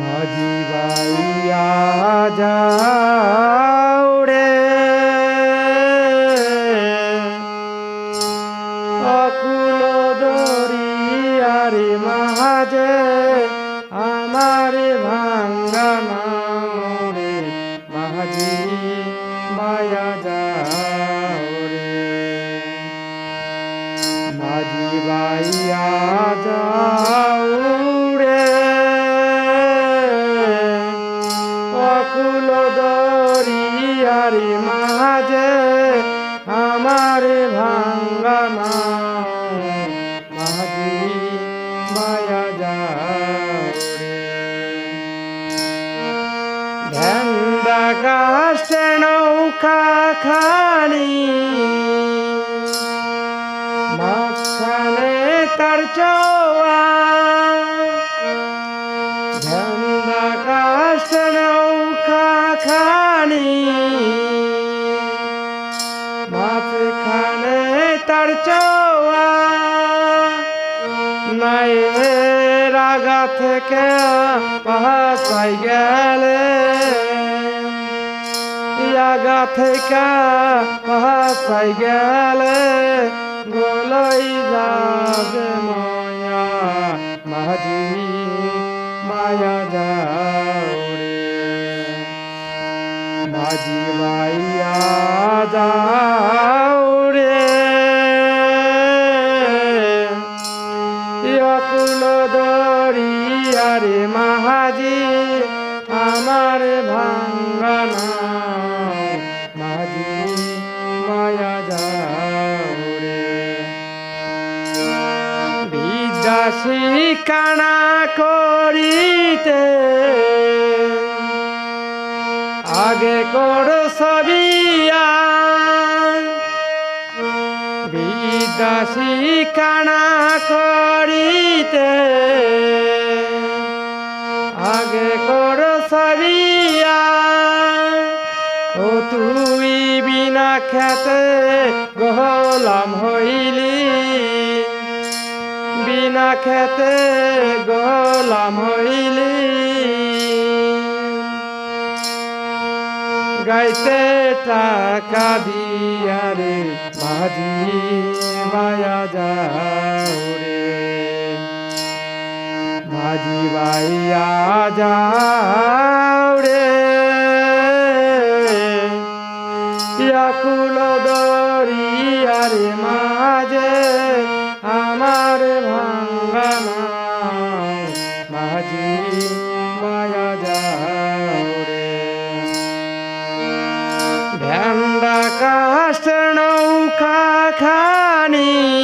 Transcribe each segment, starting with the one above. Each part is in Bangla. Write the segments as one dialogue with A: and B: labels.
A: মাঝি বাইয়া যাও রে। অকুল দরিয়ারে মাঝে আমার ভাঙ্গা রে। মাঝি মায়া যাও রে। মাঝি বাইয়া যাও দরিয়ারি মাঝে আমার ভাঙ্গা মাঝি মায়া যাও রে ধ্যান্দা নৌকা খানি। মাঝখানে তার চৌয়া। ঝান্ডা কাশ নৌকা খানি। তার চৌয়া নাই রাগা থেকে পাহাড় গেলে। আগা থেকে পাহাড় গেলে গোলাই যাবে মায়া। মাঝি মায়া যাও রে। মাঝি মাইয়া যাও। দরিয়ারে মাহাজি আমার ভাঙ্গানা মায়া যাও রে। বিদাসী কানা করিতে, আগে কর সবিয়া বিদাসী কানা করিতে আগে কর সবিয়া ও তুই বিনা খেতে গোলাম হইলি। বিনা খেতে গোলাম হইলি। গাইতে টাকা দিয়া রে মাঝি মায়া যাও মাঝি যাও রে ইয়াকুল দরিয়ারে মাঝে আমার ভাঙ্গানা মাঝি মায়া যাও ভ্যান্ডা কাষ্ট নৌকা খানি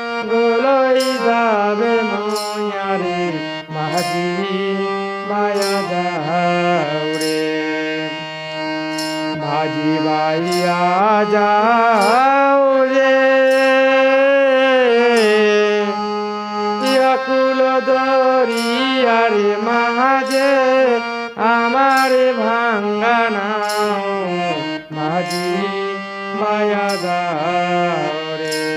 A: মাঝি বাইয়া যাও রে। ইয়াকুল দরিয়ারে মাঝে আমার ভাঙ্গানা মাঝি, মায়া যাও রে।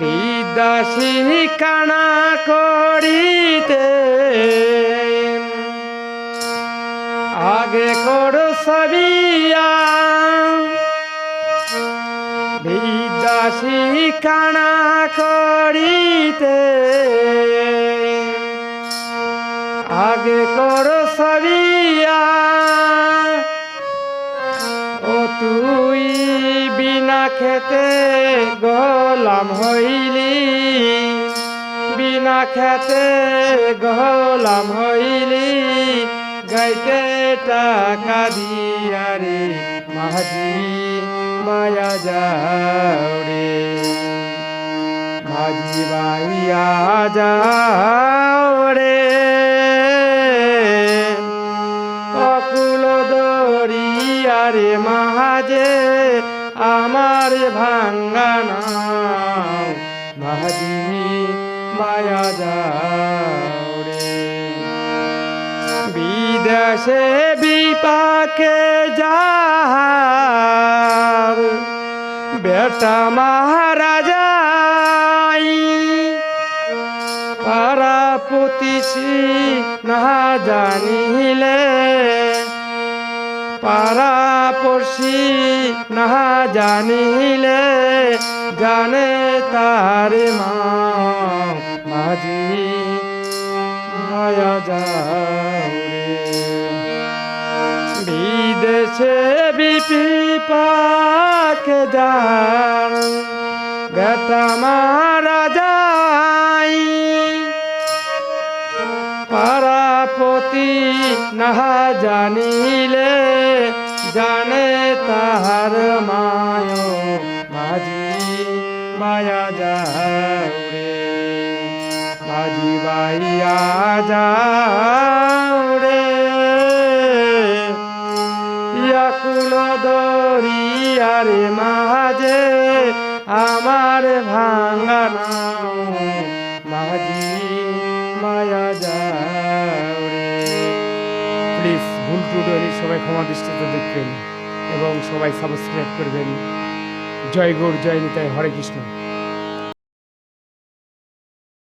A: বিদাসী কানা করিতে আগে করো সবিয়া। বিদাসী কানা করিতে আগে করো সবিয়া। ও তুই বিনা খেতে গোলাম হইলি। বিনা খেতে গোলাম হইলি। গাইতে টাকা দিয়া রে মাঝি মায়া যাও রে। মাঝি বাইয়া যাও রে। অকুল দরিয়ারে মাঝে আমার ভাঙ্গা নাও। মাঝি মায়া যাও। রে বিদেশে বিপাকে যার বেটা মহারাজাই পারা পতিসি না জানিলে পারা পড়শি না জানিলে, জানে তার মা, মাঝি মায়া যাও বিদেশে বিপি পাকে যার বেটা মারা যাই পারাপতি নাহা জানিলে জানে তাহার মায় মাঝি, মায়া রে মাঝি বাইয়া যাও দরিয়ারে মাঝে আমার ভাঙা মাঝি, মায়া যাও প্লিজ, ভুল টুটোরি সবাই ক্ষমা দৃষ্টিতে দেখবেন এবং সবাই সাবস্ক্রাইব করবেন। জয় গৌর, জয় নিতাই, হরে কৃষ্ণ।